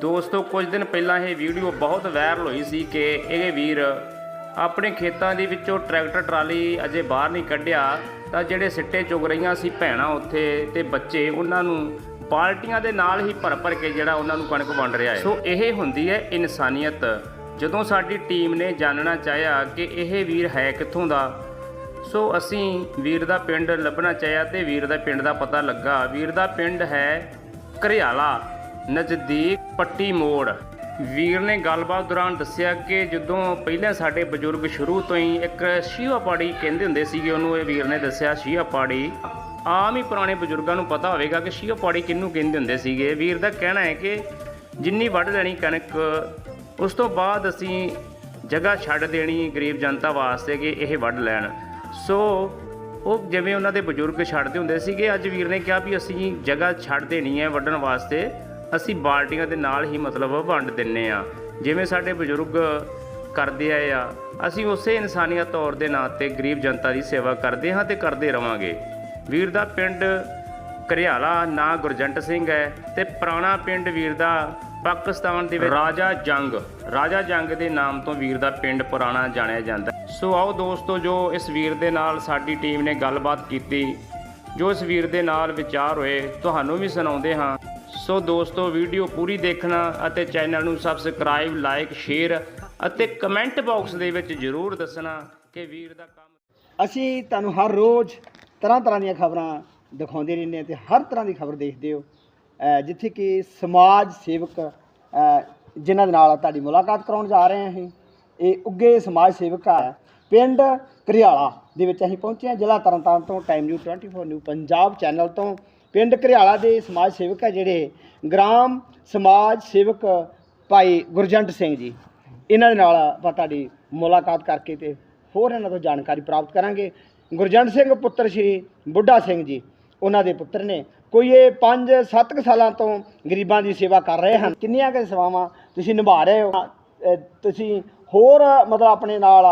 ਦੋਸਤੋ, ਕੁਝ ਦਿਨ ਪਹਿਲਾਂ ਇਹ ਵੀਡੀਓ ਬਹੁਤ ਵਾਇਰਲ ਹੋਈ ਸੀ ਕਿ ਇਹ ਵੀਰ ਆਪਣੇ ਖੇਤਾਂ ਦੇ ਵਿੱਚੋਂ ਟਰੈਕਟਰ, ਟਰਾਲੀ ਅਜੇ ਬਾਹਰ ਨਹੀਂ ਕੱਢਿਆ। ਤਾਂ ਜਿਹੜੇ ਸਿੱਟੇ ਚੁਗ ਰਹੀਆਂ ਸੀ ਭੈਣਾਂ ਉੱਥੇ ਤੇ ਬੱਚੇ, ਉਹਨਾਂ ਨੂੰ ਬਾਲਟੀਆਂ ਦੇ ਨਾਲ ਹੀ ਭਰ ਭਰ ਕੇ ਜਿਹੜਾ ਉਹਨਾਂ ਨੂੰ ਕਣਕ ਵੰਡ ਰਿਹਾ ਹੈ। ਸੋ ਇਹ ਹੁੰਦੀ ਹੈ ਇਨਸਾਨੀਅਤ। ਜਦੋਂ ਸਾਡੀ ਟੀਮ ਨੇ ਜਾਣਨਾ ਚਾਹਿਆ ਕਿ ਇਹ ਵੀਰ ਹੈ ਕਿੱਥੋਂ ਦਾ, ਸੋ ਅਸੀਂ ਵੀਰ ਦਾ ਪਿੰਡ ਲੱਭਣਾ ਚਾਹਿਆ ਤੇ ਵੀਰ ਦਾ ਪਿੰਡ ਦਾ ਪਤਾ ਲੱਗਾ। ਵੀਰ ਦਾ ਪਿੰਡ ਹੈ ਘਰਿਆਲਾ। ਨਜ਼ਦੀਕ ਪੱਟੀ ਮੋੜ। ਵੀਰ ਨੇ ਗੱਲਬਾਤ ਦੌਰਾਨ ਦੱਸਿਆ ਕਿ ਜਦੋਂ ਪਹਿਲਾਂ ਸਾਡੇ ਬਜ਼ੁਰਗ ਸ਼ੁਰੂ ਤੋਂ ਹੀ ਇੱਕ ਸ਼ੀਵਾ ਪਾੜੀ ਕਹਿੰਦੇ ਹੁੰਦੇ ਸੀਗੇ, ਉਹਨੂੰ ਇਹ ਵੀਰ ਨੇ ਦੱਸਿਆ ਸ਼ੀਆ ਪਾੜੀ, ਆਮ ਹੀ ਪੁਰਾਣੇ ਬਜ਼ੁਰਗਾਂ ਨੂੰ ਪਤਾ ਹੋਵੇਗਾ ਕਿ ਸ਼ੀਵਾ ਪਾੜੀ ਕਿਹਨੂੰ ਕਹਿੰਦੇ ਹੁੰਦੇ ਸੀਗੇ। ਵੀਰ ਦਾ ਕਹਿਣਾ ਹੈ ਕਿ ਜਿੰਨੀ ਵੱਢ ਲੈਣੀ ਕਣਕ, ਉਸ ਤੋਂ ਬਾਅਦ ਅਸੀਂ ਜਗ੍ਹਾ ਛੱਡ ਦੇਣੀ ਗਰੀਬ ਜਨਤਾ ਵਾਸਤੇ ਕਿ ਇਹ ਵੱਢ ਲੈਣ। ਸੋ ਉਹ ਜਿਵੇਂ ਉਹਨਾਂ ਦੇ ਬਜ਼ੁਰਗ ਛੱਡਦੇ ਹੁੰਦੇ ਸੀਗੇ, ਅੱਜ ਵੀਰ ਨੇ ਕਿਹਾ ਵੀ ਅਸੀਂ ਜਗ੍ਹਾ ਛੱਡ ਦੇਣੀ ਹੈ ਵੱਢਣ ਵਾਸਤੇ। ਅਸੀਂ ਬਾਲਟੀਆਂ ਦੇ ਨਾਲ ਹੀ ਮਤਲਬ ਵੰਡ ਦਿੰਨੇ ਆ। ਜਿਵੇਂ ਸਾਡੇ ਬਜ਼ੁਰਗ ਕਰਦੇ ਆਏ ਆ, ਅਸੀਂ ਉਸੇ ਇਨਸਾਨੀਅਤ ਤੌਰ ਦੇ ਨਾਂ ਤੇ ਗਰੀਬ ਜਨਤਾ ਦੀ ਸੇਵਾ ਕਰਦੇ ਹਾਂ ਤੇ ਕਰਦੇ ਰਵਾਂਗੇ। ਵੀਰ ਦਾ ਪਿੰਡ ਘਰਿਆਲਾ ਨਾਂ ਗੁਰਜੰਟ ਸਿੰਘ ਹੈ ਤੇ ਪੁਰਾਣਾ ਪਿੰਡ ਵੀਰ ਦਾ ਪਾਕਿਸਤਾਨ ਦੇ ਵਿੱਚ ਰਾਜਾ ਜੰਗ। ਰਾਜਾ ਜੰਗ ਦੇ ਨਾਮ ਤੋਂ ਵੀਰ ਦਾ ਪਿੰਡ ਪੁਰਾਣਾ ਜਾਣਿਆ ਜਾਂਦਾ ਸੋ ਆਓ ਦੋਸਤੋ, ਜੋ ਇਸ ਵੀਰ ਦੇ ਨਾਲ ਸਾਡੀ ਟੀਮ ਨੇ ਗੱਲਬਾਤ ਕੀਤੀ, ਜੋ ਇਸ ਵੀਰ ਦੇ ਨਾਲ ਵਿਚਾਰ ਹੋਏ, ਤੁਹਾਨੂੰ ਵੀ ਸੁਣਾਉਂਦੇ ਹਾਂ। ਸੋ ਦੋਸਤੋ, ਵੀਡੀਓ ਪੂਰੀ ਦੇਖਣਾ ਅਤੇ ਚੈਨਲ ਨੂੰ ਸਬਸਕ੍ਰਾਈਬ ਲਾਈਕ ਸ਼ੇਅਰ ਅਤੇ ਕਮੈਂਟ ਬਾਕਸ ਦੇ ਵਿੱਚ ਜਰੂਰ ਦੱਸਣਾ ਕਿ ਵੀਰ ਦਾ ਕੰਮ ਅਸੀਂ ਤੁਹਾਨੂੰ ਹਰ ਰੋਜ਼ ਤਰ੍ਹਾਂ ਤਰ੍ਹਾਂ ਦੀਆਂ ਖਬਰਾਂ ਦਿਖਾਉਂਦੇ ਰਹਿੰਦੇ ਹਾਂ ਤੇ ਹਰ ਤਰ੍ਹਾਂ ਦੀ ਖਬਰ ਦੇਖਦੇ ਹੋ। ਜਿੱਥੇ ਕਿ ਸਮਾਜ ਸੇਵਕ ਜਿਨ੍ਹਾਂ ਦੇ ਨਾਲ ਤੁਹਾਡੀ ਮੁਲਾਕਾਤ ਕਰਾਉਣ ਜਾ ਰਹੇ ਹਾਂ ਅਸੀਂ, ਇਹ ਉੱਗੇ ਸਮਾਜ ਸੇਵਕ ਆ। ਪਿੰਡ ਘਰਿਆਲਾ ਦੇ ਵਿੱਚ ਅਸੀਂ ਪਹੁੰਚੇ ਹਾਂ, ਜ਼ਿਲ੍ਹਾ ਤਰਨਤਾਰਨ ਤੋਂ time new 24 new Punjab channel ਤੋਂ। ਪਿੰਡ ਘਰਿਆਲਾ ਦੇ ਸਮਾਜ ਸੇਵਕ ਹੈ ਜਿਹੜੇ ਗ੍ਰਾਮ ਸਮਾਜ ਸੇਵਕ ਭਾਈ ਗੁਰਜੰਟ ਸਿੰਘ ਜੀ। ਇਹਨਾਂ ਦੇ ਨਾਲ ਆਪਾਂ ਤੁਹਾਡੀ ਮੁਲਾਕਾਤ ਕਰਕੇ ਤੇ ਹੋਰ ਇਹਨਾਂ ਤੋਂ ਜਾਣਕਾਰੀ ਪ੍ਰਾਪਤ ਕਰਾਂਗੇ। ਗੁਰਜੰਟ ਸਿੰਘ ਪੁੱਤਰ ਸ਼੍ਰੀ ਬੁੱਢਾ ਸਿੰਘ ਜੀ, ਉਹਨਾਂ ਦੇ ਪੁੱਤਰ ਨੇ ਕੋਈ ਇਹ 5-7 ਸਾਲਾਂ ਤੋਂ ਗਰੀਬਾਂ ਦੀ ਸੇਵਾ ਕਰ ਰਹੇ ਹਨ। ਕਿੰਨੀਆਂ ਕੁ ਸੇਵਾਵਾਂ ਤੁਸੀਂ ਨਿਭਾ ਰਹੇ ਹੋ? ਤੁਸੀਂ ਹੋਰ ਮਤਲਬ ਆਪਣੇ ਨਾਲ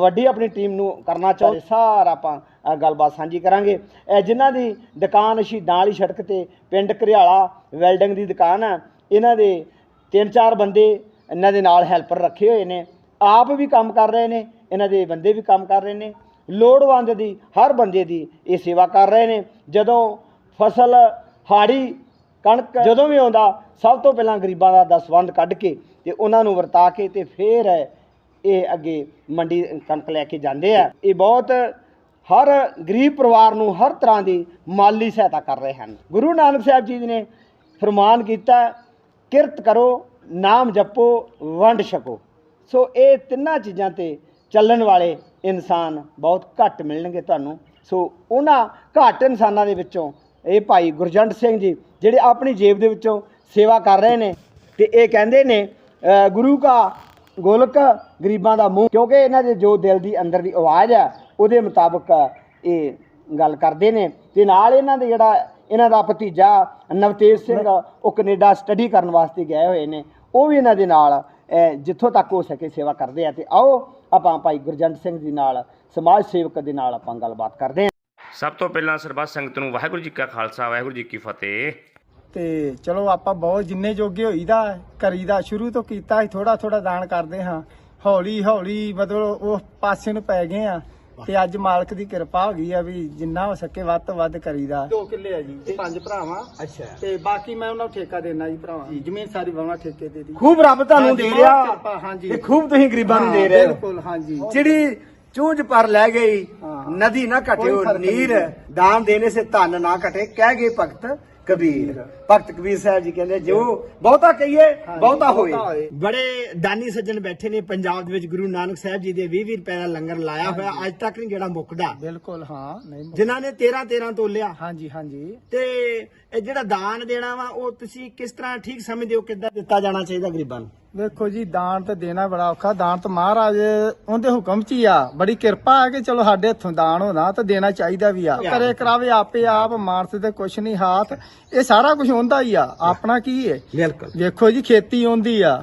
ਵੱਡੀ ਆਪਣੀ ਟੀਮ ਨੂੰ ਕਰਨਾ ਚਾਹੋ ਸਾਰਾ ਆਪਾਂ ਗੱਲਬਾਤ ਸਾਂਝੀ ਕਰਾਂਗੇ। ਇਹ ਜਿਨ੍ਹਾਂ ਦੀ ਦੁਕਾਨ ਸ਼ਹੀਦਾਂ ਵਾਲੀ ਸੜਕ ਤੇ ਪਿੰਡ ਘਰਿਆਲਾ ਵੈਲਡਿੰਗ ਦੀ ਦੁਕਾਨ ਹੈ ਇਹਨਾਂ ਦੇ ਤਿੰਨ ਚਾਰ ਬੰਦੇ ਇਹਨਾਂ ਦੇ ਨਾਲ ਹੈਲਪਰ ਰੱਖੇ ਹੋਏ ਨੇ, ਆਪ ਵੀ ਕੰਮ ਕਰ ਰਹੇ ਨੇ, ਇਹਨਾਂ ਦੇ ਬੰਦੇ ਵੀ ਕੰਮ ਕਰ ਰਹੇ ਨੇ। ਲੋੜਵੰਦ ਦੀ, ਹਰ ਬੰਦੇ ਦੀ ਇਹ ਸੇਵਾ ਕਰ ਰਹੇ ਨੇ। ਜਦੋਂ ਫਸਲ, ਹਾੜੀ, ਕਣਕ ਜਦੋਂ ਵੀ ਆਉਂਦਾ, ਸਭ ਤੋਂ ਪਹਿਲਾਂ ਗਰੀਬਾਂ ਦਾ ਦਸਵੰਦ ਕੱਢ ਕੇ ਤੇ ਉਹਨਾਂ ਨੂੰ ਵਰਤਾ ਕੇ ਤੇ ਫੇਰ ਇਹ ਅੱਗੇ ਮੰਡੀ ਕਣਕ ਲੈ ਕੇ ਜਾਂਦੇ ਆ। ਇਹ ਬਹੁਤ ਹਰ ਗਰੀਬ ਪਰਿਵਾਰ ਨੂੰ ਹਰ ਤਰ੍ਹਾਂ ਦੀ ਮਾਲੀ ਸਹਾਇਤਾ ਕਰ ਰਹੇ ਹਨ। ਗੁਰੂ ਨਾਨਕ ਸਾਹਿਬ ਜੀ ਨੇ ਫਰਮਾਨ ਕੀਤਾ, ਕਿਰਤ ਕਰੋ, ਨਾਮ ਜਪੋ, ਵੰਡ ਛਕੋ। ਸੋ ਇਹ ਤਿੰਨਾਂ ਚੀਜ਼ਾਂ ਤੇ ਚੱਲਣ ਵਾਲੇ ਇਨਸਾਨ ਬਹੁਤ ਘੱਟ ਮਿਲਣਗੇ ਤੁਹਾਨੂੰ। ਸੋ ਉਹਨਾਂ ਘੱਟ ਇਨਸਾਨਾਂ ਦੇ ਵਿੱਚੋਂ ਇਹ ਭਾਈ ਗੁਰਜੰਟ ਸਿੰਘ ਜੀ, ਜਿਹੜੇ ਆਪਣੀ ਜੇਬ ਦੇ ਵਿੱਚੋਂ ਸੇਵਾ ਕਰ ਰਹੇ ਨੇ, ਤੇ ਇਹ ਕਹਿੰਦੇ ਨੇ ਗੁਰੂ ਕਾ ਗੋਲਕ ਗਰੀਬਾਂ ਦਾ ਮੂੰਹ ਕਿਉਂਕਿ ਇਹਨਾਂ ਦੇ ਜੋ ਦਿਲ ਦੀ ਅੰਦਰ ਦੀ ਆਵਾਜ਼ ਆ ਉਹਦੇ ਮੁਤਾਬਕ ਇਹ ਗੱਲ ਕਰਦੇ ਨੇ। ਤੇ ਨਾਲ ਇਹਨਾਂ ਦੇ ਜਿਹੜਾ ਇਹਨਾਂ ਦਾ ਭਤੀਜਾ ਨਵਤੇਜ ਸਿੰਘ ਉਹ ਕੈਨੇਡਾ ਸਟੱਡੀ ਕਰਨ ਵਾਸਤੇ ਗਏ ਹੋਏ ਨੇ। ਉਹ ਵੀ ਇਹਨਾਂ ਦੇ ਨਾਲ ਜਿੱਥੋਂ ਤੱਕ ਹੋ ਸਕੇ ਸੇਵਾ ਕਰਦੇ ਆ। ਤੇ ਆਓ ਆਪਾਂ ਭਾਈ ਗੁਰਜੰਟ ਸਿੰਘ ਜੀ ਨਾਲ ਸਮਾਜ ਸੇਵਕ ਦੇ ਨਾਲ ਆਪਾਂ ਗੱਲਬਾਤ ਕਰਦੇ ਹਾਂ ਸਭ ਤੋਂ ਪਹਿਲਾਂ ਸਰਬੱਤ ਸੰਗਤ ਨੂੰ ਵਾਹਿਗੁਰੂ ਜੀ ਕਾ ਖਾਲਸਾ ਵਾਹਿਗੁਰੂ ਜੀ ਕੀ ਫਤਿਹ। ਤੇ ਚਲੋ ਆਪਾਂ ਬਹੁਤ ਜਿੰਨੇ ਜੋਗੇ ਹੋਈਦਾ ਕਰੀਦਾ ਸ਼ੁਰੂ ਤੋਂ ਕੀਤਾ ਸੀ ਥੋੜਾ ਥੋੜਾ ਦਾਨ ਕਰਦੇ ਹਾਂ। ਹੌਲੀ ਹੌਲੀ ਮਤਲਬ ਉਹ ਪਾਸੇ ਨੂੰ ਪੈ ਗਏ ਆ ਤੇ ਅੱਜ ਮਾਲਕ ਦੀ ਕਿਰਪਾ ਹੋ ਗਈ ਆ ਵੀ ਜਿੰਨਾ ਹੋ ਸਕੇ ਵੱਧ ਤੋਂ ਵੱਧ ਕਰੀਦਾ। 2 ਕਿੱਲੇ ਆ ਜੀ ਪੰਜ ਭਰਾਵਾਂ। ਅੱਛਾ। ਤੇ ਬਾਕੀ ਮੈਂ ਉਹਨਾਂ ਨੂੰ ਠੇਕਾ ਦੇਣਾ ਜੀ ਭਰਾਵਾਂ। ਜ਼ਮੀਨ ਸਾਰੀ ਵਾਵਾ ਠੇਕੇ ਦੇ ਦੀ। ਖੂਬ ਰੱਬ ਤੁਹਾਨੂੰ ਦੇ ਰਿਹਾ ਹਾਂਜੀ। ਤੇ ਖੂਬ ਤੁਸੀਂ ਗਰੀਬਾਂ ਨੂੰ ਦੇ ਰਹੇ ਹੋ। ਬਿਲਕੁਲ ਹਾਂਜੀ। ਜਿਹੜੀ ਚੂੰਝ ਪਰ ਲੈ ਗਈ। ਨਦੀ ਨਾ ਘਟਿਓ ਨੀਰ ਦਾਨ ਦੇਣੇ ਸੇ ਧਨ ਨਾ ਘਟੇ ਕਹਿ ਗਏ ਭਗਤ। ਕਬੀਰ। ਭਗਤ ਕਬੀਰ ਸਾਹਿਬ ਜੀ ਕਹਿੰਦੇ ਜੋ ਬਹੁਤਾ ਕਹੀਏ ਬਹੁਤਾ ਹੋਏ ਬਹੁਤਾ ਹੋਏ। ਬੜੇ ਦਾਨੀ ਸੱਜਣ ਬੈਠੇ ਨੇ ਪੰਜਾਬ ਦੇ ਵਿੱਚ ਗੁਰੂ ਨਾਨਕ ਸਾਹਿਬ ਜੀ ਦੇ 20 20 ਰੁਪਏ ਦਾ ਲੰਗਰ ਲਾਇਆ ਹੋਇਆ। ਅੱਜ ਤੱਕ ਨਹੀਂ ਜਿਹੜਾ ਮੁੱਕਦਾ। ਬਿਲਕੁਲ ਹਾਂ ਨਹੀਂ ਜਿਨ੍ਹਾਂ ਨੇ 13 13 ਤੋਲਿਆ ਹਾਂਜੀ ਹਾਂਜੀ। ਤੇ ਇਹ ਜਿਹੜਾ ਦਾਨ ਦੇਣਾ ਵਾ ਉਹ ਤੁਸੀਂ ਕਿਸ ਤਰ੍ਹਾਂ ਠੀਕ ਸਮਝਦੇ ਹੋ ਕਿੱਦਾਂ ਦਿੱਤਾ ਜਾਣਾ ਚਾਹੀਦਾ ਗਰੀਬਾਂ ਨੂੰ? ਵੇਖੋ ਜੀ ਦਾਨ ਤੇ ਦੇਣਾ ਬੜਾ ਔਖਾ ਦਾਨ ਤਾਂ ਮਹਾਰਾਜ ਉਹਦੇ ਹੁਕਮ 'ਚ ਹੀ ਆ। ਬੜੀ ਕਿਰਪਾ ਆ ਕਿ ਚਲੋ ਸਾਡੇ ਹੱਥੋਂ ਦਾਨ ਹੋਣਾ ਤਾਂ ਦੇਣਾ ਚਾਹੀਦਾ ਵੀ ਆ। ਕਰੇ ਕਰਾਵੇ ਆਪੇ ਆਪ ਮਾਨਸ ਤੇ ਕੁਛ ਨਹੀਂ ਹਾਥ ਇਹ ਸਾਰਾ ਕੁਝ ਹੁੰਦਾ ਹੀ ਆ। ਆਪਣਾ ਕੀ ਹੈ ਬਿਲਕੁਲ। ਵੇਖੋ ਜੀ ਖੇਤੀ ਹੁੰਦੀ ਆ।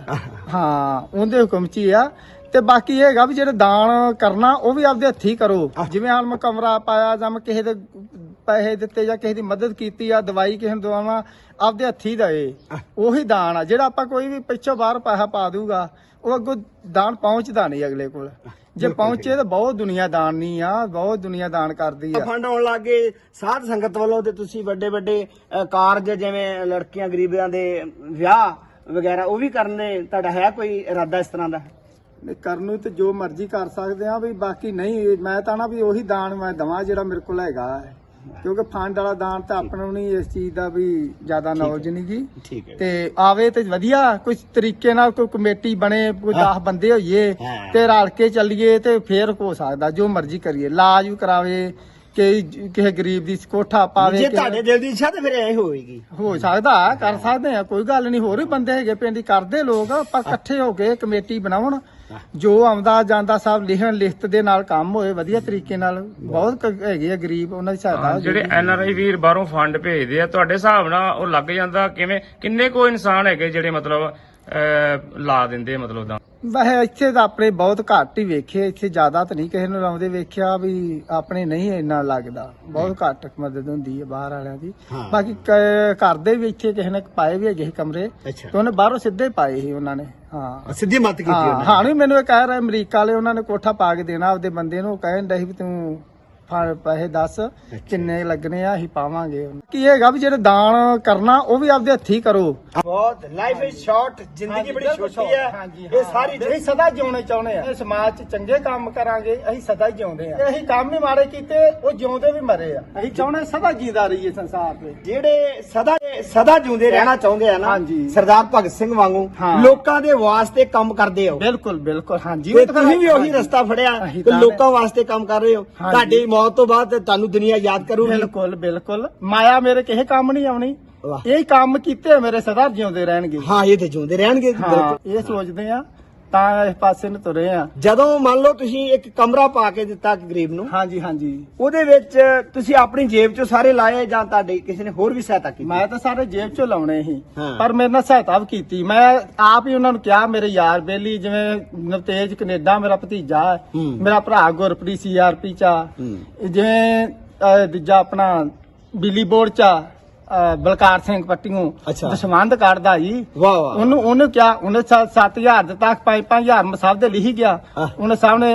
ਹਾਂ ਉਹਦੇ ਹੁਕਮ 'ਚ ਹੀ ਆ। ਤੇ ਬਾਕੀ ਇਹ ਹੈਗਾ ਵੀ ਜਿਹੜੇ ਦਾਨ ਕਰਨਾ ਉਹ ਵੀ ਆਪਦੇ ਹੱਥੀ ਕਰੋ। ਜਿਵੇਂ ਹਾਲ ਮੈਂ ਕਮਰਾ ਪਾਇਆ ਜਾਂ ਮੈਂ ਕਿਸੇ ਦੇ ਪੈਸੇ ਦਿੱਤੇ ਜਾਂ ਕਿਸੇ ਦੀ ਮਦਦ ਕੀਤੀ ਆ ਦਵਾਈ ਕਿਸੇ ਨੂੰ ਦਵਾਵਾਂ ਆਪਦੇ ਹੱਥੀ ਦਏ ਉਹੀ ਦਾਨ ਆ ਜਿਹੜਾ ਆਪਾਂ ਕੋਈ ਵੀ ਪਿੱਛੋਂ ਬਾਹਰ ਪੈਸਾ ਪਾ ਦੂਗਾ ਉਹ ਅੱਗੋਂ ਦਾਨ ਪਹੁੰਚਦਾ ਨਹੀਂ ਅਗਲੇ ਕੋਲ। ਜੇ ਪਹੁੰਚੇ ਤਾਂ ਬਹੁਤ ਦੁਨੀਆ ਦਾਨ ਨਹੀਂ ਆ ਬਹੁਤ ਦੁਨੀਆ ਦਾਨ ਕਰਦੀ ਆ। ਫੰਡ ਆਉਣ ਲੱਗੇ ਸਾਧ ਸੰਗਤ ਵੱਲੋਂ ਤੇ ਤੁਸੀਂ ਵੱਡੇ ਵੱਡੇ ਕਾਰਜ ਜਿਵੇਂ ਲੜਕੀਆਂ ਗਰੀਬਾਂ ਦੇ ਵਿਆਹ ਵਗੈਰਾ ਉਹ ਵੀ ਕਰਨੇ ਤੁਹਾਡਾ ਹੈ ਕੋਈ ਇਰਾਦਾ ਇਸ ਤਰ੍ਹਾਂ ਦਾ? ਕਰਨ ਨੂੰ ਤੇ ਜੋ ਮਰਜ਼ੀ ਕਰ ਸਕਦੇ ਆ ਵੀ ਬਾਕੀ ਨਹੀਂ ਮੈਂ ਤਾਂ ਨਾ ਵੀ ਉਹੀ ਦਾਨ ਮੈਂ ਦਵਾਂ ਜਿਹੜਾ ਮੇਰੇ ਕੋਲ ਹੈਗਾ। ਕਿਉਂਕਿ ਫੰਡ ਵਾਲਾ ਦਾਨ ਤਾਂ ਆਪਾਂ ਨੂੰ ਨਹੀਂ ਇਸ ਚੀਜ਼ ਦਾ ਵੀ ਜ਼ਿਆਦਾ ਨੌਲੇਜ ਨਹੀਂ ਠੀਕ ਹੈ। ਤੇ ਆਵੇ ਤੇ ਵਧੀਆ ਕੁਝ ਤਰੀਕੇ ਨਾਲ ਕੋਈ ਕਮੇਟੀ ਬਣੇ ਕੋਈ 10 ਬੰਦੇ ਹੋਈਏ ਹਾਂ। ਤੇ ਰਲ ਕੇ ਚੱਲੀਏ ਤੇ ਫੇਰ ਹੋ ਸਕਦਾ ਜੋ ਮਰਜ਼ੀ ਕਰੀਏ। ਇਲਾਜ ਵੀ ਕਰਾਵੇ ਕਿ ਕਿਸੇ ਗਰੀਬ ਦੀ ਕੋਠਾ ਪਾਵੇ ਜੇ ਕਿਸੇ- ਤੁਹਾਡੇ ਦਿਲ ਦੀ ਇੱਛਾ ਤੇ ਫਿਰ ਇਹ ਹੋਏਗੀ। ਹੋ ਸਕਦਾ ਕਰ ਸਕਦੇ ਆ ਕੋਈ ਗੱਲ ਨਹੀਂ ਹੋਰ ਵੀ ਬੰਦੇ ਹੈਗੇ ਪਿੰਡ ਹੀ ਕਰਦੇ ਲੋਕ ਆਪਾਂ ਇਕੱਠੇ ਹੋ ਕੇ ਕਮੇਟੀ ਬਣਾਉਣ ਜੋ ਆਉਂਦਾ ਜਾਂਦਾ ਸਭ ਲਿਖਣ ਲਿਖਤ ਦੇ ਨਾਲ ਕੰਮ ਹੋਏ ਵਧੀਆ ਤਰੀਕੇ ਨਾਲ ਬਹੁਤ ਕ- ਹੈਗੇ ਆ ਗਰੀਬ ਉਹਨਾਂ ਦੀ ਸਹਾਇਤਾ ਹੋ ਜਿਹੜੇ। ਐਨ ਆਰ ਆਈ ਵੀਰ ਬਾਹਰੋਂ ਫੰਡ ਭੇਜਦੇ ਆ ਤੁਹਾਡੇ ਹਿਸਾਬ ਨਾਲ ਉਹ ਲੱਗ ਜਾਂਦਾ ਕਿਵੇਂ ਕਿੰਨੇ ਕੋ ਇਨਸਾਨ ਹੈਗੇ ਜਿਹੜੇ ਮਤਲਬ ਲਾ ਦਿੰਦੇ ਮਤਲਬ ਦਾ ਵੈਸੇ ਇੱਥੇ ਤਾਂ ਆਪਣੇ ਬਹੁਤ ਘੱਟ ਹੀ ਵੇਖੇ ਇੱਥੇ ਜ਼ਿਆਦਾ ਤਾਂ ਨਹੀਂ ਕਿਸੇ ਨੂੰ ਲਾਉਂਦੇ ਵੇਖਿਆ ਵੀ ਆਪਣੇ ਨਹੀਂ ਇੰਨਾ ਲੱਗਦਾ। ਬਹੁਤ ਘੱਟ ਮਦਦ ਹੁੰਦੀ ਹੈ ਬਾਹਰ ਵਾਲਿਆਂ ਦੀ। ਬਾਕੀ ਘਰ ਦੇ ਵੀ ਇੱਥੇ ਕਿਸੇ ਨੇ ਪਾਏ ਵੀ ਹੈਗੇ ਸੀ ਕਮਰੇ ਤੇ ਉਹਨੇ ਬਾਹਰੋਂ ਸਿੱਧੇ ਪਾਏ ਸੀ ਉਹਨਾਂ ਨੇ। ਹਾਂ। ਸਿੱਧੀ ਮਤ ਕੀਤੀ ਹਾਂ ਉਹਨੇ। ਹਾਂ ਨਹੀਂ ਮੈਨੂੰ ਇਹ ਕਹਿ ਰਿਹਾ ਅਮਰੀਕਾ ਵਾਲੇ ਉਹਨਾਂ ਨੇ ਕੋਠਾ ਪਾ ਕੇ ਦੇਣਾ ਆਪਦੇ ਬੰਦੇ ਨੂੰ ਉਹ ਕਹਿਣ ਸੀ ਵੀ ਤੂੰ ਪੈਸੇ ਦੱਸ ਕਿੰਨੇ ਲੱਗਣੇ ਆ ਅਸੀਂ ਪਾਵਾਂਗੇ। ਕੀ ਹੈਗਾ ਵੀ ਜਿਹੜੇ ਦਾਨ ਕਰਨਾ ਉਹ ਵੀ ਆਪਦੇ ਹੱਥੀਂ ਕਰੋ। ਬਹੁਤ ਲਾਈਫ ਇਜ਼ ਸ਼ਾਰਟ ਜ਼ਿੰਦਗੀ ਬੜੀ ਛੋਟੀ ਹੈ। ਇਹ ਸਾਰੀ ਅਸੀਂ ਸਦਾ ਜਿਉਣੇ ਚਾਹੁੰਦੇ ਆ। ਇਹ ਸਮਾਜ 'ਚ ਚੰਗੇ ਕੰਮ ਕਰਾਂਗੇ ਅਸੀਂ ਸਦਾ ਹੀ ਜਿਉਂਦੇ ਆ। ਅਸੀਂ ਕੰਮ ਹੀ ਮਾੜੇ ਕੀਤੇ ਉਹ ਜਿਉਂਦੇ ਵੀ ਮਰੇ ਆ। ਅਸੀਂ ਚਾਹੁੰਦੇ ਸਦਾ ਜੀਂਦਾ ਰਹੀਏ ਸੰਸਾਰ ਤੇ। ਜਿਹੜੇ ਸਦਾ ਸਦਾ ਜਿਉਂਦੇ ਰਹਿਣਾ ਚਾਹੁੰਦੇ ਆ ਨਾ ਹਾਂਜੀ। ਸਰਦਾਰ ਭਗਤ ਸਿੰਘ ਵਾਂਗੂ ਹਾਂ। ਲੋਕਾਂ ਦੇ ਵਾਸਤੇ ਕੰਮ ਕਰਦੇ ਹੋ ਬਿਲਕੁਲ ਬਿਲਕੁਲ ਹਾਂਜੀ ਤੇ ਉਹ ਤਾਂ ਤੁਸੀਂ ਵੀ ਉਹੀ ਹਾਂਜੀ। ਰਸਤਾ ਫੜਿਆ ਅਸੀਂ ਕਿ ਤਾਂ- ਲੋਕਾਂ ਵਾਸਤੇ ਕੰਮ ਕਰ ਰਹੇ ਹੋ ਹਾਂਜੀ। ਤੁਹਾਡੀ ਮੌਤ ਤੋਂ ਬਾਅਦ ਤੁਹਾਨੂੰ ਦੁਨੀਆ ਯਾਦ ਕਰੂਗੀ ਬਿਲਕੁਲ ਬਿਲਕੁਲ ਮਾਇਆ ਮੇਰੇ ਕਿਸੇ ਕੰਮ ਨਹੀਂ ਆਉਣੀ ਵਾਹ। ਇਹ ਕੰਮ ਕੀਤੇ ਮੇਰੇ ਸਦਾ ਜਿਉਂਦੇ ਰਹਿਣਗੇ ਹਾਂ ਇਹ ਤੇ ਜਿਉਂਦੇ ਰਹਿਣਗੇ ਹਾਂ। ਇਹ ਸੋਚਦੇ ਆ ਤਾਂ ਇਸ ਪਾਸੇ ਨੂੰ ਤੁਰੇ ਆ ਜਦੋਂ ਮੰਨ ਲਓ ਤੁਸੀਂ ਇੱਕ ਕਮਰਾ ਪਾ ਕੇ ਦਿੱਤਾ ਗਰੀਬ ਨੂੰ ਹਾਂਜੀ ਹਾਂਜੀ ਉਹਦੇ ਵਿੱਚ ਤੁਸੀਂ ਆਪਣੀ ਜੇਬ ਚੋਂ ਸਾਰੇ ਲਾਏ ਜਾਂ ਤੁਹਾਡੇ ਕਿਸੇ ਨੇ ਹੋਰ ਵੀ ਸਹਾਇਤਾ ਕੀਤੀ ਮੈਂ ਤਾਂ ਸਾਰੇ ਜੇਬ ਚੋਂ ਲਾਉਣੇ ਸੀ ਹਾਂ। ਪਰ ਮੇਰੇ ਨਾਲ ਸਹਾਇਤਾ ਵੀ ਕੀਤੀ ਮੈਂ ਆਪ ਹੀ ਉਹਨਾਂ ਨੂੰ ਕਿਹਾ ਮੇਰੇ ਯਾਰ ਬੇਲੀ ਜਿਵੇਂ ਨਵਤੇਜ ਕੈਨੇਡਾ ਮੇਰਾ ਭਤੀਜਾ ਹੈ ਹੂੰ। ਮੇਰਾ ਭਰਾ ਗੁਰਪ੍ਰੀਤ ਸੀਆਰਪੀ ਚ ਆ ਹੂੰ। ਜਿਵੇਂ ਅਹ, ਦੂਜਾ ਆਪਣਾ ਬਿੱਲੀ ਬੋਰਡ ਚ ਆ, ਬਲਕਾਰ ਸਿੰਘ ਪੱਟੀਆਂ ਅੱਛਾ। ਦਸਵੰਦ ਕੱਢਦਾ ਜੀ। ਵਾਹ ਵਾਹ ਉਹਨੂੰ ਉਹਨੇ ਕਿਹਾ ਉਹਨੇ 7000 ਦਿੱਤਾ 5-5000 ਸਭ ਦੇ ਲਿਖੀ ਗਿਆ। ਹਾਂ। ਉਹਨੇ ਸਾਹਮਣੇ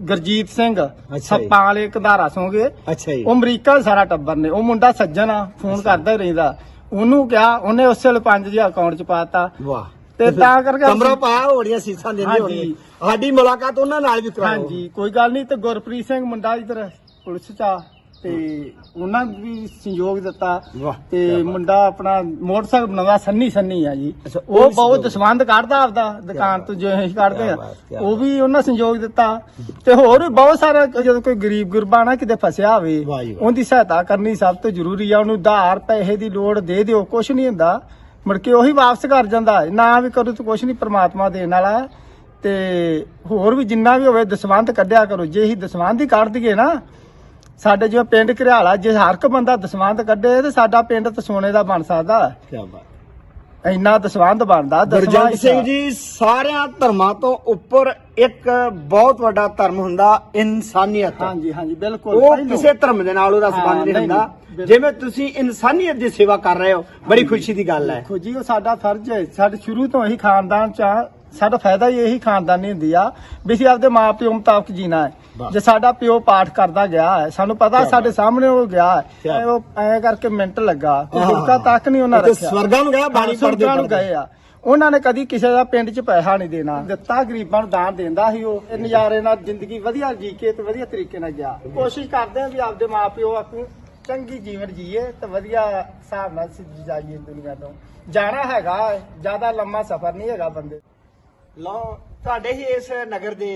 ਗੁਰਜੀਤ ਸਿੰਘ ਜੀ। ਸੱਪਾਂ ਵਾਲੇ ਕਧਾਰਾ ਸੋਗੇ ਅੱਛਾ ਜੀ। ਉਹ ਅਮਰੀਕਾ ਦਾ ਸਾਰਾ ਟੱਬਰ ਨੇ। ਉਹ ਮੁੰਡਾ ਸੱਜਣ ਆ ਫੋਨ ਕਰਦਾ ਹੀ ਰਹਿੰਦਾ। ਉਹਨੂੰ ਕਿਹਾ ਉਹਨੇ ਉਸੇ ਵੇਲੇ 5000 ਅਕਾਊਂਟ ਚ ਪਾਤਾ ਵਾਹ। ਤੇ ਤਾਂ ਕਰਕੇ ਕਮਰਾ ਪਾਇਆ ਹੋੜੀਆਂ ਸੀਸਾਂ ਦਿੰਦੇ ਹਾਂਜੀ। ਹੋਣਗੇ। ਸਾਡੀ ਮੁਲਾਕਾਤ ਉਹਨਾਂ ਨਾਲ ਵੀ ਕਰਾਓ। ਹਾਂਜੀ ਕੋਈ ਗੱਲ ਨਹੀਂ ਤੇ ਗੁਰਪ੍ਰੀਤ ਸਿੰਘ ਮੁੰਡਾ ਇਧਰ ਪੁਲਿਸ ਚ ਆ। ਤੇ ਉਹਨਾਂ ਨੇ ਵੀ ਸਹਿਯੋਗ ਦਿੱਤਾ ਵਾਹ, ਤੇ ਮੁੰਡਾ ਆਪਣਾ ਮੋਟਰਸਾਈਕਲ ਬਣਾਉਂਦਾ ਸੰਨੀ ਸੰਨੀ ਆ ਜੀ ਅੱਛਾ, ਉਹ ਉਹ ਵੀ ਬਹੁਤ ਸਹਿਯੋਗ। ਦਸਵੰਦ ਕੱਢਦਾ ਆਪਦਾ ਦੁਕਾਨ ਤੋਂ ਜੋ ਅਸੀਂ ਕੱਢਦੇ ਕਿਆ ਆ ਬਾਤ, ਕਿਆ ਉਹ ਵੀ ਉਹਨਾਂ ਸਹਿਯੋਗ ਦਿੱਤਾ ਤੇ ਹੋਰ ਵੀ ਬਹੁਤ ਸਾਰਾ ਜਦੋਂ ਕੋਈ ਗਰੀਬ ਗੁਰਬਾ ਨਾ ਕਿਤੇ ਫਸਿਆ ਹੋਵੇ ਵਾਹ ਜੀ ਵਾਹ। ਉਹਦੀ ਸਹਾਇਤਾ ਕਰਨੀ ਸਭ ਤੋਂ ਜ਼ਰੂਰੀ ਆ ਉਹਨੂੰ ਉਧਾਰ ਪੈਸੇ ਦੀ ਲੋੜ ਦੇ ਦਿਓ ਕੁਛ ਨਹੀਂ ਹੁੰਦਾ ਮੁੜ ਕੇ ਉਹੀ ਵਾਪਸ ਕਰ ਜਾਂਦਾ ਹੈ। ਨਾ ਵੀ ਕਰੂ ਤਾਂ ਕੁਛ ਨਹੀਂ ਪ੍ਰਮਾਤਮਾ ਦੇਣ ਵਾਲਾ ਹੈ। ਤੇ ਹੋਰ ਵੀ ਜਿੰਨਾ ਵੀ ਹੋਵੇ ਦਸਵੰਧ ਕੱਢਿਆ ਕਰੋ ਜੇ ਹੀ ਦਸਵੰਧ ਹੀ ਕੱਢ ਦਈਏ ਨਾ ਸਾਡੇ ਜਿਵੇਂ ਪਿੰਡ ਘਰਿਆਲਾ ਜੇ ਹਰ ਇੱਕ ਬੰਦਾ ਦਸਵੰਧ ਕੱਢੇ ਤੇ ਸਾਡਾ ਪਿੰਡ ਤਾਂ ਸੋਨੇ ਦਾ ਬਣ ਸਕਦਾ ਕੀ ਬਾਤ ਇੰਨਾ ਦਸਵੰਧ ਬਣਦਾ ਦਸਵਾਂ ਗੁਰਜੰਟ ਸਿੰਘ। ਜੀ ਸਾਰਿਆਂ ਧਰਮਾਂ ਤੋਂ ਉੱਪਰ ਇੱਕ ਬਹੁਤ ਵੱਡਾ ਧਰਮ ਹੁੰਦਾ ਇਨਸਾਨੀਅਤ ਹਾਂਜੀ ਹਾਂਜੀ ਬਿਲਕੁਲ ਉਹ ਪਹਿਲੋਂ। ਕਿਸੇ ਧਰਮ ਦੇ ਨਾਲ ਉਹਦਾ ਹਾਂ, ਸੰਬੰਧ ਨਹੀਂ ਨਹੀਂ, ਹੁੰਦਾ ਬਿਲਕੁਲ। ਜਿਵੇਂ ਤੁਸੀਂ ਇਨਸਾਨੀਅਤ ਦੀ ਸੇਵਾ ਕਰ ਰਹੇ ਹੋ ਬੜੀ ਖੁਸ਼ੀ ਦੀ ਗੱਲ ਹੈ ਦੇਖੋ ਜੀ ਉਹ ਸਾਡਾ ਫਰਜ਼ ਹੈ ਸਾਡੇ ਸ਼ੁਰੂ ਤੋਂ ਇਹੀ ਖਾਨਦਾਨ ਚ ਆ ਸਾਡਾ ਫਾਇਦਾ ਹੀ ਇਹੀ ਖਾਨਦਾਨੀ ਹੁੰਦੀ ਆ ਵੀ ਅਸੀਂ ਆਪਦੇ ਮਾਪਿਓ ਮੁਤਾਬਕ ਜੀਣਾ। ਹੈ। ਜੇ ਸਾਡਾ ਪਿਓ ਪਾਠ ਕਰਦਾ ਗਿਆ ਹੈ ਸਾਨੂੰ ਪਤਾ ਸਾਡੇ ਸਾਹਮਣੇ ਉਹ ਗਿਆ ਹੈ ਉਹ ਐ ਕਰਕੇ ਮਿੰਟ ਲੱਗਾ ਤੇ। ਗੁਰਕਾ ਤੱਕ ਨਹੀਂ ਉਹਨਾਂ ਰੱਖਿਆ। ਸਵਰਗਾਂ ਨੂੰ ਗਿਆ ਬਾਣੀ ਸਵਰਗਾਂ ਨੂੰ। ਗਏ ਆ। ਉਹਨਾਂ ਨੇ ਕਦੀ ਕਿਸੇ ਦਾ ਪਿੰਡ 'ਚ ਪੈਸਾ ਨਹੀਂ ਦੇਣਾ। ਦਿੱਤਾ ਗਰੀਬਾਂ ਨੂੰ ਦਾਨ ਦਿੰਦਾ ਸੀ ਉਹ। ਇਹ ਨਜ਼ਾਰੇ ਨਾਲ ਜ਼ਿੰਦਗੀ ਵਧੀਆ ਜੀ ਕੇ ਤੇ ਵਧੀਆ ਤਰੀਕੇ ਨਾਲ ਗਿਆ। ਕੋਸ਼ਿਸ਼ ਕਰਦੇ ਆ ਵੀ ਆਪਦੇ ਮਾਪਿਓ ਆਪੂ ਚੰਗੀ ਜੀਵਨ ਜੀਏ ਤੇ ਵਧੀਆ ਹਿਸਾਬ ਨਾਲ ਜਾਈਏ ਦੁਨੀਆ ਤੋਂ। ਜਾਣਾ ਹੈਗਾ ਜ਼ਿਆਦਾ ਲੰਮਾ ਸਫ਼ਰ ਨਹੀਂ ਹੈਗਾ ਬੰਦੇ। ਲਓ ਤੁਹਾਡੇ ਹੀ ਇਸ ਨਗਰ ਦੇ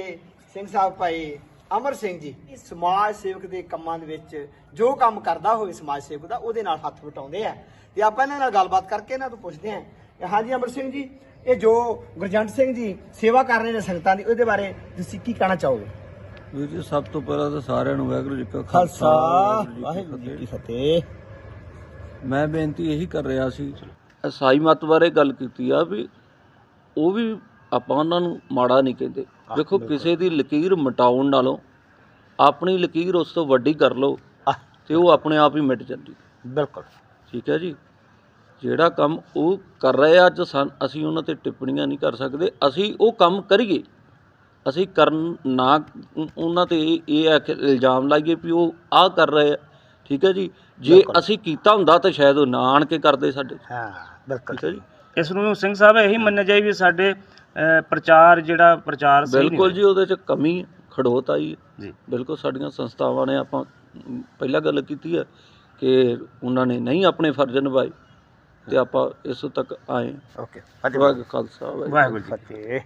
ਸਿੰਘ ਸਾਹਿਬ ਭਾਈ ਅਮਰ ਸਿੰਘ ਜੀ ਸਮਾਜ ਸੇਵਕ ਦੇ ਕੰਮਾਂ ਦੇ ਵਿੱਚ ਜੋ ਕੰਮ ਕਰਦਾ ਹੋਵੇ ਸਮਾਜ ਸੇਵਕ ਦਾ ਉਹਦੇ ਨਾਲ ਹੱਥ ਵਟਾਉਂਦੇ ਆ। ਤੇ ਆਪਾਂ ਇਹਨਾਂ ਨਾਲ ਗੱਲਬਾਤ ਕਰਕੇ ਇਹਨਾਂ ਤੋਂ ਪੁੱਛਦੇ ਕਿ ਹਾਂਜੀ ਅਮਰ ਸਿੰਘ ਜੀ ਇਹ ਜੋ ਗੁਰਜੰਟ ਸਿੰਘ ਜੀ ਸੇਵਾ ਕਰ ਰਹੇ ਨੇ ਸੰਗਤਾਂ ਦੀ ਉਹਦੇ ਬਾਰੇ ਤੁਸੀਂ ਕੀ ਕਹਿਣਾ ਚਾਹੋਗੇ? ਵੀਰ ਜੀ ਸਭ ਤੋਂ ਪਹਿਲਾਂ ਤਾਂ ਸਾਰਿਆਂ ਨੂੰ ਵਾਹਿਗੁਰੂ ਜੀ ਕਾ ਖਾਲਸਾ ਵਾਹਿਗੁਰੂ ਜੀ ਕੀ ਫਤਿਹ। ਮੈਂ ਬੇਨਤੀ ਇਹੀ ਕਰ ਰਿਹਾ ਸੀ ਈਸਾਈ ਮਤ ਬਾਰੇ ਗੱਲ ਕੀਤੀ ਆ ਵੀ ਉਹ ਵੀ ਆਪਾਂ ਉਹਨਾਂ ਨੂੰ ਮਾੜਾ ਨਹੀਂ ਕਹਿੰਦੇ। ਦੇਖੋ ਕਿਸੇ ਦੀ ਲਕੀਰ ਮਟਾਉਣ ਨਾਲੋਂ ਆਪਣੀ ਲਕੀਰ ਉਸ ਤੋਂ ਵੱਡੀ ਕਰ ਲਓ ਤੇ ਉਹ ਆਪਣੇ ਆਪ ਹੀ ਮਿਟ ਜਾਂਦੀ। ਬਿਲਕੁਲ। ਠੀਕ ਹੈ ਜੀ? ਜਿਹੜਾ ਕੰਮ ਉਹ ਕਰ ਰਹੇ ਆ ਅੱਜ ਸਾਨ- ਅਸੀਂ ਉਹਨਾਂ ਤੇ ਟਿੱਪਣੀਆਂ ਨਹੀਂ ਕਰ ਸਕਦੇ। ਅਸੀਂ ਉਹ ਕੰਮ ਕਰੀਏ। ਅਸੀਂ ਕਰਨ ਨਾ ਉਹਨਾਂ ਤੇ ਇਹ- ਇਹ ਹੈ ਕਿ ਇਲਜ਼ਾਮ ਲਾਈਏ ਵੀ ਉਹ ਆਹ ਕਰ ਰਹੇ ਆ। ਠੀਕ ਹੈ ਜੀ? ਜੇ ਅਸੀਂ ਕੀਤਾ ਹੁੰਦਾ ਤਾਂ ਸ਼ਾਇਦ ਉਹ ਨਾ ਆਣ ਕੇ ਕਰਦੇ ਸਾਡੇ। ਹਾਂ ਬਿਲਕੁਲ। ਠੀਕ ਹੈ ਜੀ? ਇਸ ਨੂੰ ਸਿੰਘ ਸਾਹਿਬ ਇਹੀ ਮੰਨਿਆ ਜਾਏ ਵੀ ਸਾਡੇ ਪ੍ਰਚਾਰ ਜਿਹੜਾ ਪ੍ਰਚਾਰ ਸਹੀ ਨਹੀਂ ਬਿਲਕੁਲ ਜੀ ਉਹਦੇ ਚ ਕਮੀ ਖੜੋਤ ਆਈ ਜੀ। ਬਿਲਕੁਲ ਸਾਡੀਆਂ ਸੰਸਥਾਵਾਂ ਨੇ ਆਪਾਂ ਪਹਿਲਾਂ ਗੱਲ ਕੀਤੀ ਹੈ ਕਿ ਉਹਨਾਂ ਨੇ ਨਹੀਂ ਆਪਣੇ ਫਰਜ਼ ਨਿਭਾਏ ਤੇ ਆਪਾਂ ਇਸ ਤੱਕ ਆਏ। ਓਕੇ ਵਾਹਿਗੁਰੂ ਖਾਲਸਾ ਵਾਹਿਗੁਰੂ ਵਾਹਿਗੁਰੂ ਜੀ ਫਤਿਹ।